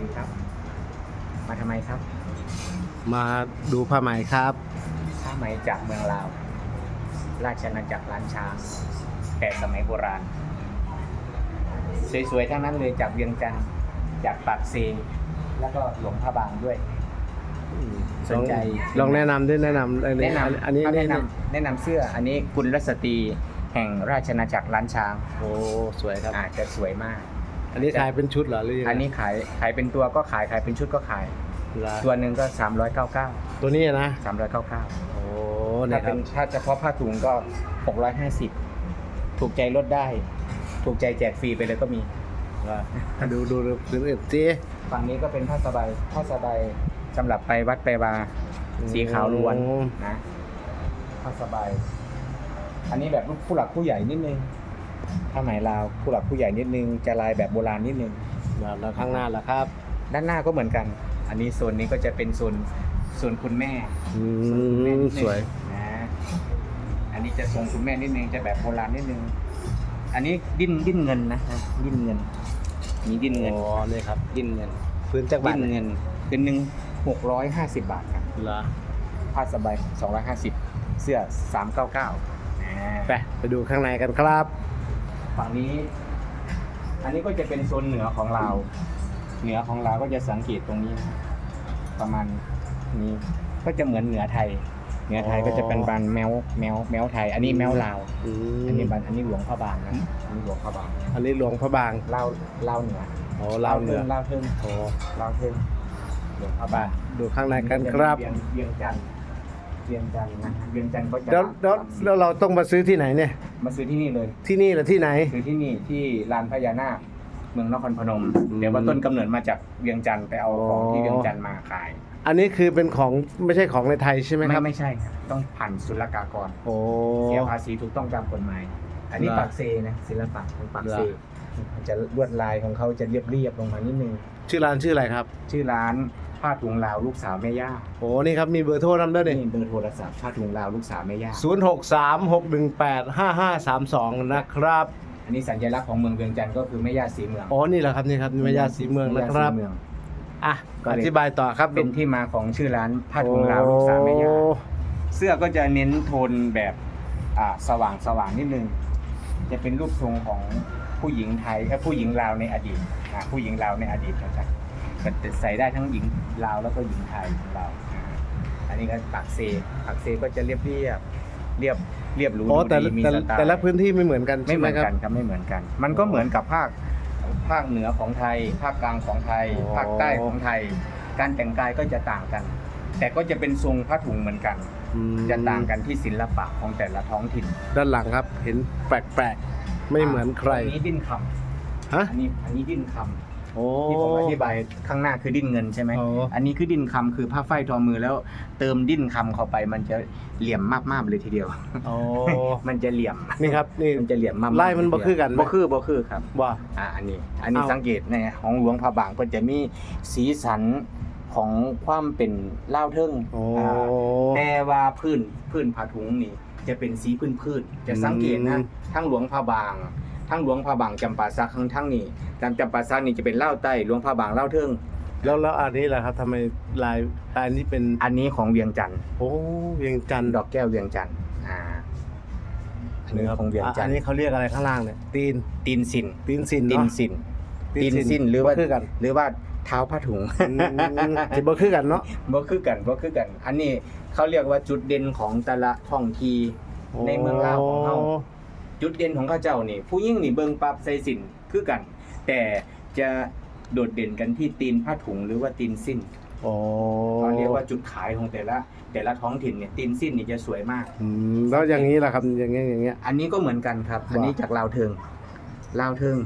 ดีครับ มาทำไมครับ มาดูผ้าไหมครับผ้าไหมจากเมืองลาว ราชอาณาจักรล้านช้าง แต่สมัยโบราณ สวยๆทั้งนั้นเลยจากเวียงจันทร์จากปากเซแล้วก็หลวงพระบางด้วย สนใจ ลองแนะนำด้วยแนะนำอันนี้แนะนำอันนี้แนะนี่นำแนะนำเสื้ออันนี้กุลรัสตรีแห่งราชอาณาจักรล้านช้าง โอ้ สวยครับอาจจะสวยมาก อันนี้ขายเป็นชุดเหรอหรือยังไงอันนี้ขายขายเป็นตัวก็ขายขายเป็นชุดก็ขาย เหรอตัวหนึ่งก็ 399 ตัวนี้นะ 399โอ้ถ้าเนี่ยคเป็รับนถ้าเฉพาะผ้าถุงก็ 650 ถูกใจลดได้ ถูกใจแจกฟรีไปเลยก็มีว่าดูดูดูดูเอ็ดซี ฝั่งนี้ก็เป็นผ้าสบายผ้าสบายสำหรับไปวัดไปวาสีขาวล้วนนะผ้าสบาย อันนี้แบบผู้หลักผู้ใหญ่นิดนึง ผ้าไหมลาวผู้หลักผู้ใหญ่นิดนึงจะลายแบบโบราณนิดนึงแล้วแล้วข้างหน้าล่ะครับ ด้านหน้าก็เหมือนกัน อันนี้โซนนี้ก็จะเป็นโซนโซนคุณแม่อืทรงคุณแม่มนิดนึงสวย นะอันนี้จะทรงคุณแม่นิดนึงจะแบบโบราณนิดนึง อันนี้ดิ้นดิ้นเงินนะฮะดิ้นเงิน มีดิ้นเงินโอ้นี่ครับ ดิ้นเงินพื้นจักรบาดิ้ทนเงินคืนหนึ่งหกร้อยห้าสิบบาทครับเหรอผ้าสบายสองร้อยห้าสิบเสื้อสามเก้าเก้าไปไปดูข้างในกันครับ ฝั่งนี้ อันนี้ก็จะเป็นโซนเหนือของเราเหนือของเราก็จะสังเกตตรงนี้นะประมาณนี้ก็จะเหมือนเหนือไทย เหนือไทยก็จะเป็นบานแมวแมวแมวไทย อันนี้แมวลาวอืมอันนี้บันอันนี้หลวงพระบางนะอันนี้หลวงพระบางอันนี้หลวงพระบางเล่าเล่าเหนือโอ้ลาวเหนือเล่าเทิงโอ้เล่าเทิงหลวงพระไปบางดูข้างในกันครับเวียงเวียงจันทร์เวียงจันทร์นะเวียงจันทร์ก็จะแล้วแล้วแล้วเราต้องมาซื้อที่ไหนเนี่ย มาซื้อที่นี่เลย ที่นี่หรือที่ไหน ซื้อที่นี่ที่ลานพญานาคเมืองนครพนมอืมเดี๋ยวว่าต้นกำเนิดมาจากเวียงจันทร์ไปเอาของที่อ๋อเวียงจันทร์มาขาย อันนี้คือเป็นของไม่ใช่ของในไทยใช่ไหมคไม่รับ ไม่ใช่ครับต้องผ่านศุลกากรโอ้เสียภาษีถูกต้องตามกฎหมาย อันนี้เหรอปากเซนะศิลปะของปากเซเหรอมันจะลวดลายของเขาจะเรียบเรียบๆลงมานิดนึง ชื่อร้านชื่ออะไรครับ ชื่อร้าน ผ้าถุงลาวลูกสาวแม่ย่าโอ้นี่ครับมีเบอร์โทรนำด้วยนี่นี่เบอร์โทรศัพท์ผ้าถุงลาวลูกสาวแม่ย่าศูนย์หกสามหกหนึ่งแปดห้าห้าสามสองนะครับอันนี้สัญลักษณ์ของเมืองเวียงจันทร์ก็คือแม่ย่าสีเมืองอ๋อนี่แหละครับนี่ครับแม่ย่าสีเมืองนะครับ แม่ย่าสีเมือง อะก็เลยอธิบายต่อครับเป็นที่มาของชื่อร้านผ้าถุงลาวลูกสาวแม่ย่า โอ้เสื้อก็จะเน้นโทนแบบอ่าสว่างสว่างนิดนึง จะเป็นรูปทรงของผู้หญิงไทยเอ้ยผู้หญิงลาวในอดีตอ่าผู้หญิงลาวในอดีตนะครับ ก็จะใส่ได้ทั้งหญิงลาวแล้วก็หญิงไทยของเราอ่าอันนี้ก็ปักเซปักเซก็จะเรียบเรียบเรียบเรียบหรูโอ้แต่ดูดีมีแต่สไตล์แต่ละพื้นที่ไม่เหมือนกันไม่ใช่เหไหมมือนครับ กันครับไม่เหมือนกัน มันก็เหมือนกับภาคภาคเหนือของไทย ภาคกลางของไทย อ๋อ ภาคใต้ของไทย การแต่งกายก็จะต่างกัน แต่ก็จะเป็นทรงผ้าถุงเหมือนกัน อืมจะต่างกันที่ศิลปะของแต่ละท้องถิ่นด้านหลังครับ เห็นแปลกๆ ไม่เหมือนใคร อันนี้ดิ้นคฮะำอันนี้อันนี้ดิ้นค โอ้ำที่ผมอธิบายข้างหน้าคือดิ้นเงินใช่ไหมโอ้ อันนี้คือดิ้นคำคือผ้าฝ้ายทอมือแล้วเติมดิ้นคำเข้าไป มันจะเหลี่ยมมากๆเลยทีเดียว โอ้มันจะเหลี่ยม นี่ครับนี่ มันจะเหลี่ยมมากๆไล่มันบ่คือกันไหม บ่คือบ่คือครับ ว่า อ่าอันนี้ อันนี้เอา สังเกตในของหลวงพระบางก็จะมีสีสันของความเป็นเล่าวเทิงโอ้อ่าแต่ว่าพื้นพื้นผ้าถุงนี่ จะเป็นสีพื้นพืชจะสังเกตนะอืมทั้งหลวงพระบาง ทั้งหลวงพระบางจำปาสักทั้งทั้งนี่จำจำปาสักนี่จะเป็นเล่าวใต้หลวงพระบางเล่าวเทิงแล้วแล้วอันนี้แหละครับทำไมลายลายนี้เป็นอันนี้ของเวียงจันทร์โอ้เวียงจันทร์ดอกแก้วเวียงจันทร์อ่าอันนี้ของเวียงจัอันทนร์นี้เขาเรียกอะไรข้างล่างเนี่ยตีนตีนสินตีนสินตีนเนาะสินตีตีนนสินสินหรือว่าบ่คือกันหรือว่าเท้าผ้าถุงอืมสิบ่คือกันเนาะบ่คือกันบ่คือกัน อันนี้เขาเรียกว่าจุดเด่นของแต่ละท้องที่ในเมืองลาวของเฮา จุดเด่นของเขาเจ้านี่ผู้หญิงนี่เบิ่งปั๊บใส่สินคือกัน แต่จะโดดเด่นกันที่ตีนผ้าถุงหรือว่าตีนสิ้นโอ้เขาเรียกว่าจุดขายของแต่ละ แต่ละท้องถิ่นเนี่ยตีนสิ้นนี่จะสวยมากอืมแล้วอย่างนี้ล่ะครับอย่างเงี้ยอย่างเงี้ย อันนี้ก็เหมือนกันครับว่าอันนี้จากลาวเทิงลาวเทิง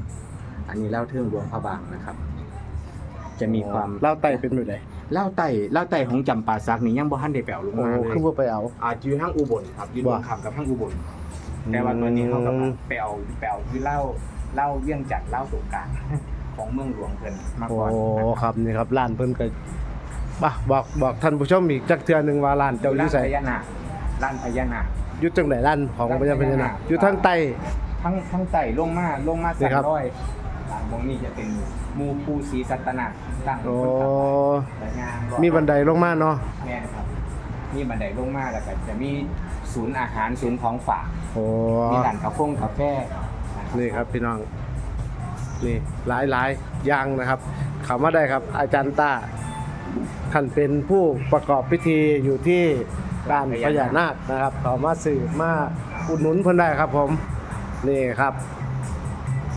อันนี้ลาวเทิงหลวงพระบางนะครับ จะมีความเล่าไต่เป็นแบบไหนเล่าวไต่เล่าวไต่ของจำปาสักนี่ยังบ่ทันได้แปลลงโอ้มาเลยคือว่าไปเอาอาจอยู่ทั้งอุบลครับอยู่ดวงคำกับทั้งอุบล แต่ว่าตัวนี้เขากับอืมไปเอาไปเอาคือเหล่าเหล่าเวียงจันทร์เหล่าสงกรารของเมืองหลวงเพิ่นมาโอ้ก่อนนะครับนี่ครับร้านเพิ่นก็บ่บอกบอกท่านผู้ชมอีกจักเทื่อหนึงว่าร้านเจ้าอยู่ร้านไสพญานาคร้านพญานาค อยู่จังไดร้านของพญาพญานาคอยู่ทางใต้ ทั้งทั้งไต่ลงมาลงมานี่สามครับ ร้อยสามรงนี้จะเป็นหมูปูสีสัตนาตั้งโอ้ คนขับแต่งานรอบมีบันไดลงมาเนาะ แม่นะครับ มีบันไดลงมาแล้วก็จะมีศูนย์อาหารศูนย์ของฝากโอ้มีร้านกาแฟกาแฟนะครับนี่ครับพี่น้อง นี่หลายหลายอย่างนะครับเขามาได้ครับ อาจารย์ต้าท่านเป็นผู้ประกอบพิธีอยู่ที่ร้านพญานาคนะครับเขามาสืบมาอุดหนุนเพิ่นได้ครับผม นี่ครับ